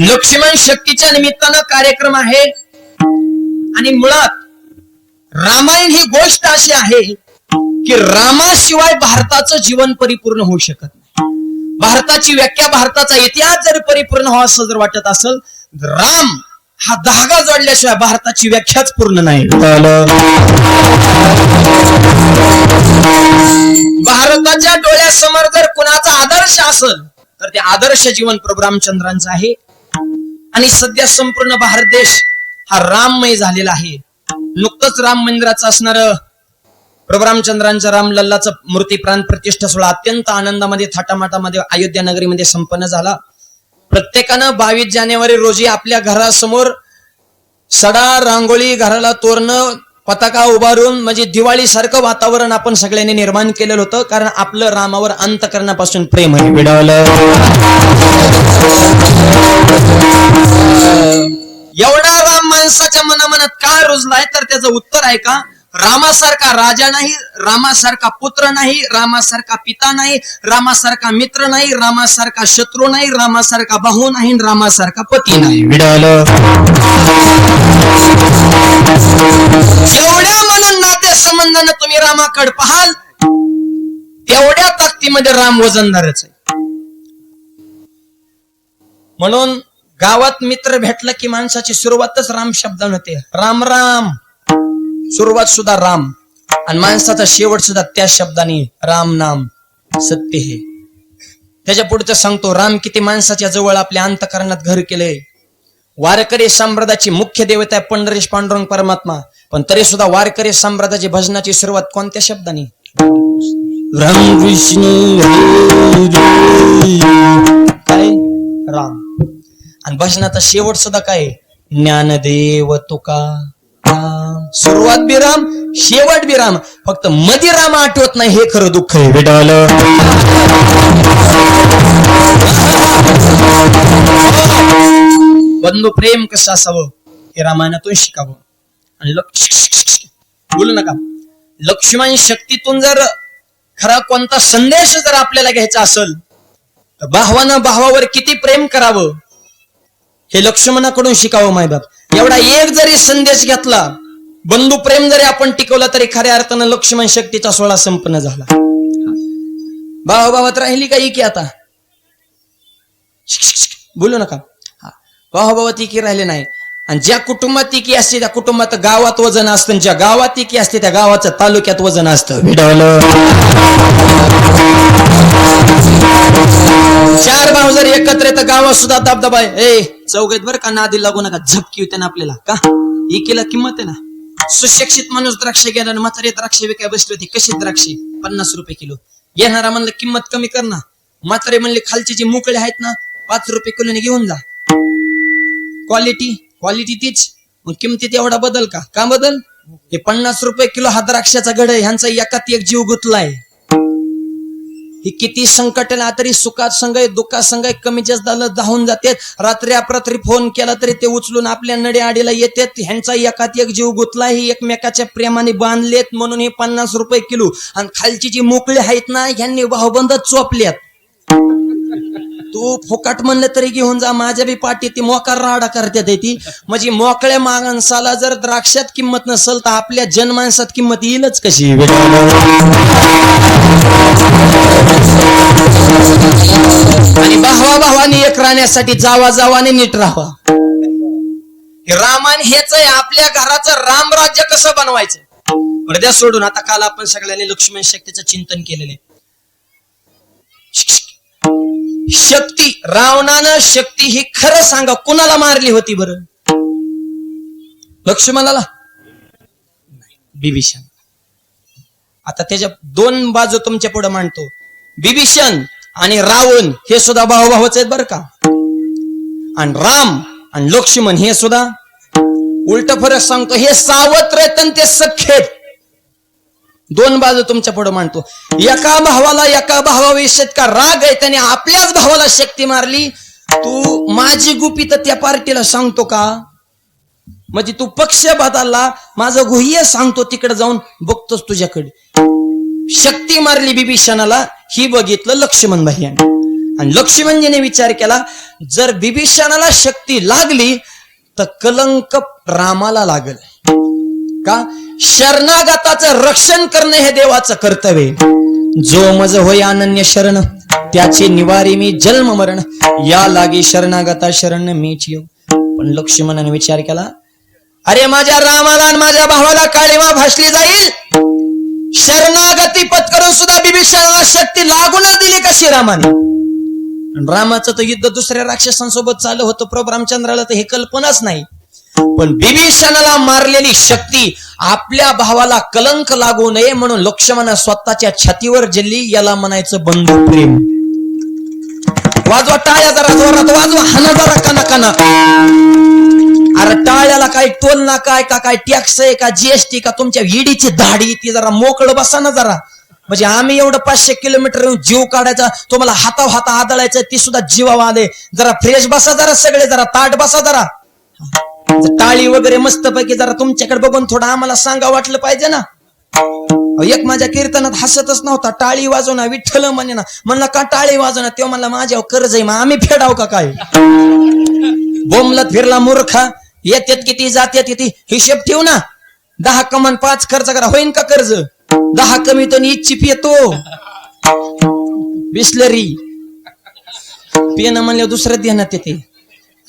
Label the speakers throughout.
Speaker 1: लक्ष्मण शक्तीच्या निमित्तानं कार्यक्रम आहे. आणि मुळात रामायण ही गोष्ट अशी आहे की रामाशिवाय भारताचं जीवन परिपूर्ण होऊ शकत नाही. भारताची व्याख्या भारताचा इतिहास जर परिपूर्ण व्हावा असं जर वाटत असेल राम हा धागा जोडल्याशिवाय भारताची व्याख्याच पूर्ण नाही. भारताच्या डोळ्यासमोर जर कुणाचा आदर्श असेल तर ते आदर्श जीवन प्रभू रामचंद्रांचं आहे. आणि सध्या संपूर्ण भारत देश हा राममय झालेला आहे. नुकतंच राम मंदिराचं असणार प्रभू रामचंद्रांचं रामलल्लाचं मूर्ती प्राण प्रतिष्ठा सोहळा अत्यंत आनंदामध्ये थाटामाटामध्ये अयोध्या नगरीमध्ये संपन्न झाला. प्रत्येकानं बावीस जानेवारी रोजी आपल्या घरासमोर सडा रांगोळी घराला तोरणं पताका उभारून म्हणजे दिवाळी सारखं वातावरण आपण सगळ्यांनी निर्माण केलेलं होतं कारण आपलं रामावर अंत करण्यापासून प्रेम आहे. विडावलं एवढा राम माणसाच्या मनामनात का रुजलाय? तर त्याचं उत्तर आहे का? रामासारखा राजा नाही रामासारखा पुत्र नाही रामासारखा पिता नाही रामासारखा मित्र नाही रामासारखा शत्रू नाही रामासारखा भाऊ नाही रामासारखा पती नाही. जेवढ्या म्हणून नाते संबंधानं तुम्ही रामाकडे पाहाल तेवढ्या ताकदीमध्ये राम वजनदारच आहे. म्हणून गावात मित्र भेटला की माणसाची सुरुवातच राम शब्दाने होते. राम राम. सुरुवात सुद्धा राम. आणि माणसाचा शेवट सुद्धा त्या शब्दाने राम नाम सत्य हे. त्याच्या पुढचं सांगतो राम किती माणसाच्या जवळ आपल्या अंतकरणात घर केलंय वारकरी साम्राज्याची मुख्य देवता आहे पंढरीश पांडुरंग परमात्मा. पण तरी सुद्धा वारकरी साम्राज्याची भजनाची सुरुवात कोणत्या शब्दाने? राम विष्णू काय? राम. आणि भजनाचा शेवट सुद्धा काय? ज्ञानदेव तुका. सुरुवात विराम शेवट विराम. फक्त मधी राम आठवत नाही हे खरं दुःख आहे भेटावलं बंधू प्रेम कसं असावं? हे रामायणातून शिकावं. आणि लक्ष बोलू नका. लक्ष्मण शक्तीतून जर खरा कोणता संदेश जर आपल्याला घ्यायचा असेल तर भावानं भावावर किती प्रेम करावं हे लक्ष्मणाकडून शिकावं मायबाप. एवढा एक जरी संदेश घेतला बंधू प्रेम जरी आपण टिकवला तरी खऱ्या अर्थानं लक्ष्मण शक्तीचा सोहळा संपन्न झाला. भावा राहिली का इकी आता? बोलू नका. हा. भावाभावात एकी राहिले नाही. आणि ज्या कुटुंबात एकी असते त्या कुटुंबात गावात वजन असतं ज्या गावात एकी असते त्या गावाचं तालुक्यात वजन असतं. चार भाऊ जर एकत्र येतं गावात सुद्धा दबदबा आहे. ए चौघेत बरं का नादी लागू नका. झपकी होते ना आपल्याला. का? एकीला किंमत आहे ना? सुशिक्षित माणूस द्राक्ष घेणार म्हातारे द्राक्ष विकाय बसले होते. कशी द्राक्षे? पन्नास रुपये किलो. घेणारा म्हणलं किंमत कमी कर ना. म्हातारे म्हणले खालचे जे मोकळे आहेत ना पाच रुपये किलोने घेऊन जा. क्वालिटी क्वालिटी तीच. मग किमतीत एवढा बदल का? का बदल? हे पन्नास रुपये किलो हा द्राक्षाचा गड आहे. ह्यांचा एकात एक जीव गुतलाय. ही किती संकट आला तरी सुखात संघ दुःखात संघ कमी जास्त झालं धावून जाते रात्री अपरात्री फोन केला तरी ते उचलून आपल्या नडे आडीला येतात. ह्यांचा एकात एक जीव गुतला ही एकमेकाच्या प्रेमाने बांधलेत. म्हणून हे पन्नास रुपये किलो. आणि खालची जी मोकळी आहेत ना ह्यांनी भावबंद चोपल्यात. तू फुकट म्हणलं तरी घेऊन जा माझ्या बी पाठी ती मोकार राडा करतात ती म्हणजे मोकळ्या माणसाला जर द्राक्षात किंमत नसेल तर आपल्या जनमानसात किंमत येईलच कशी? आणि भावा भावानी एक राहण्यासाठी जावा जावाने नीट राहावा. रामान रामायण हेच आहे आपल्या घराचं रामराज्य कसं बनवायचं? हृदय सोडून. आता काल आपण सगळ्यांनी लक्ष्मण शक्तीचं चिंतन केलेलं आहे. शक्ती रावणानं शक्ती ही खरं सांगा कुणाला मारली होती बरं? लक्ष्मणाला? बिभीषण. आता त्याच्या दोन बाजू तुमच्यापुढे मांडतो. बिभीषण आणि रावण हे सुद्धा भाऊभावच आहेत बरं का? आणि राम आणि लक्ष्मण हे सुद्धा. उलट फरक सांगतो हे सावत्र ते सख्खे दोन बाजू तुमच्यापुढे मांडतो. एका भावाला एका भावाविषयी का राग आहे त्याने आपल्याच भावाला शक्ती मारली. तू माझी गुपित त्या पार्टीला सांगतो का? म्हणजे तू पक्ष बदलला माझं गुह्य सांगतो तिकडे जाऊन बघतोस तुझ्याकडे. शक्ती मारली बिभीषणाला ही बघितलं लक्ष्मण भैयाने आणि लक्ष्मणजीने विचार केला जर बिभीषणाला शक्ती लागली तर कलंक रामाला लागल. का? शरणागताचं रक्षण करणे हे देवाचं कर्तव्य जो मज होय अनन्य शरण त्याचे निवारी मी जन्म मरण. या लागी शरणागता शरण मीच येऊ पण लक्ष्मणाने विचार केला अरे माझ्या रामाला माझ्या भावाला काळीमा भासली जाईल? शरणागती पत्करून सुद्धा बिभीषणाला शक्ती लागूनच दिली कशी रामाने? रामाचं तर युद्ध दुसऱ्या राक्षसांसोबत चालू होतं. प्रभू रामचंद्राला तर हे कल्पनाच नाही. पण बिभीषणाला मारलेली शक्ती आपल्या भावाला कलंक लागू नये म्हणून लक्ष्मणा स्वतःच्या छातीवर जल्ली याला म्हणायचं बंधू प्रेम. वाजवा टाळ्या जरा जोरात वाजवा हाना जरा कना कना. अरे टाळ्याला काय टोल ना काय का काय टॅक्स आहे का जीएसटी का तुमच्या ईडीची धाडी ती जरा मोकळ बसा ना जरा. म्हणजे आम्ही एवढं पाचशे किलोमीटर येऊन जीव काढायचा तुम्हाला हाताव हाता आदळायचं ती सुद्धा जीवा आले. जरा फ्रेश बसा जरा सगळे जरा ताट बसा जरा. टाळी वगैरे मस्त पैकी जरा तुमच्याकडे बघून थोडं आम्हाला सांगा वाटलं पाहिजे ना. एक माझ्या कीर्तनात हसतच नव्हता. टाळी वाजवणार विठ्ठल म्हणे ना. म्हणला का टाळी वाजवणार तेव्हा म्हणला माझ्यावर कर्ज आहे मग आम्ही फेडाव का काय? बोमलत फिरला मूर्खा. येतात किती जात्यात किती? हिशेब ठेव ना. दहा कमान पाच खर्च करा. होईन का कर्ज? दहा कमी तो इच्छिप येतो. बिस्लरी. पिणं म्हणलं दुसरं ध्यानात येते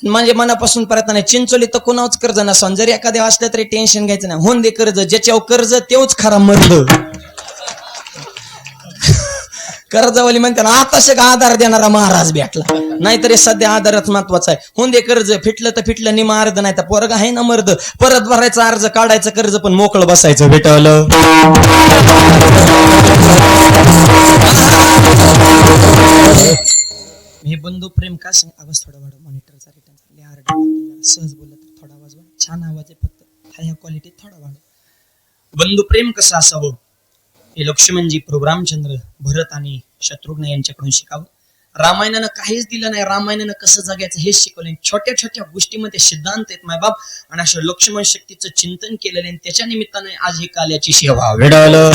Speaker 1: म्हणजे मनापासून प्रयत्न नाही. चिंचोली तर कुणाच कर्ज नसन जरी एखाद्या असलं तरी टेन्शन घ्यायचं नाही. होऊन दे कर्ज ज्याच्यावर कर्ज तेवच खरा मर्द कर्जवाली म्हणते ना आता का आधार देणारा महाराज भेटला. नाहीतरी सध्या आधारच महत्त्वाचा आहे. होऊन दे कर्ज फिटलं तर फिटलं निमा अर्ध नाही तर पोरग आहे ना मर्द. परत भरायचा अर्ज काढायचं कर्ज पण मोकळं बसायचं भेटवलं हे बंधू प्रेम का सांग आवाज थोडा वाढव मॉनिटरचा रिटर्न सहज बोलला तर थोडा आवाज वाढ. छान आवाज आहे फक्त. हाय क्वालिटीत थोडा वाढव. बंधू प्रेम कसं असावं? हे लक्ष्मणजी प्रभू रामचंद्र भरत आणि शत्रुघ्न यांच्याकडून शिकावं. रामायणानं काहीच दिलं नाही. रामायणानं कसं जगायचं हेच शिकवलं छोट्या छोट्या गोष्टीमध्ये सिद्धांत आहेत मायबाप आणि अशा लक्ष्मण शक्तीचं चिंतन केलेलं आहे. आणि त्याच्या निमित्ताने आज ही काल्याची सेवा वेडावलं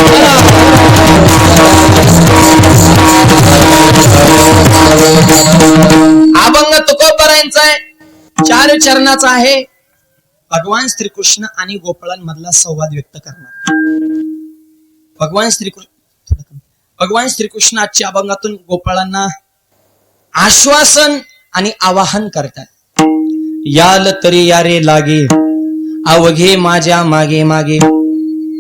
Speaker 1: यांचं आहे. चार चरणाचा आहे. भगवान श्रीकृष्ण आणि गोपाळांमधला संवाद व्यक्त करणार. भगवान श्रीकृष्ण भगवान श्रीकृष्ण आजच्या अभंगातून गोपाळांना आश्वासन आणि आवाहन करतात. याल तरी यारे लागे अवघे माझ्या मागे मागे.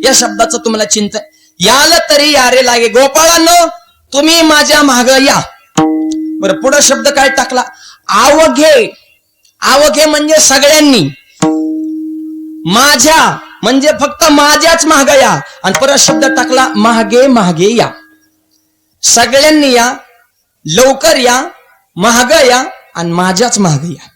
Speaker 1: या शब्दाचं तुम्हाला चिंतन याल तरी यारे लागे. गोपाळांनो तुम्ही माझ्या माग या. बरं पुढे शब्द काय टाकला? आवघे आवघे म्हणजे सगळ्यांनी. माझ्या म्हणजे फक्त माझ्याच महागा या. आणि परत शब्द टाकला महागे महागे या. सगळ्यांनी या लवकर या महाग या आणि माझ्याच महाग या.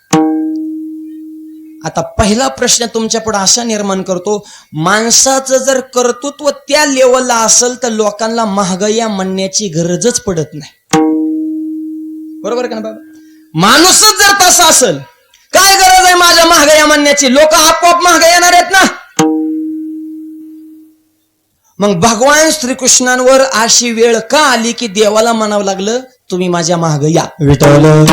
Speaker 1: आता पहिला प्रश्न तुमच्यापुढे असा निर्माण करतो माणसाचं जर कर्तृत्व त्या लेवलला असेल तर लोकांना महागया म्हणण्याची गरजच पडत नाही. बरोबर का ना बाबा? माणूसच जर तसा असेल काय गरज आहे माझ्या महागाया म्हणण्याची? लोक आपोआप महागाई येणार आहेत ना? मग भगवान श्रीकृष्णांवर अशी वेळ का आली की देवाला म्हणावं लागलं तुम्ही माझ्या महाग या. विठवलं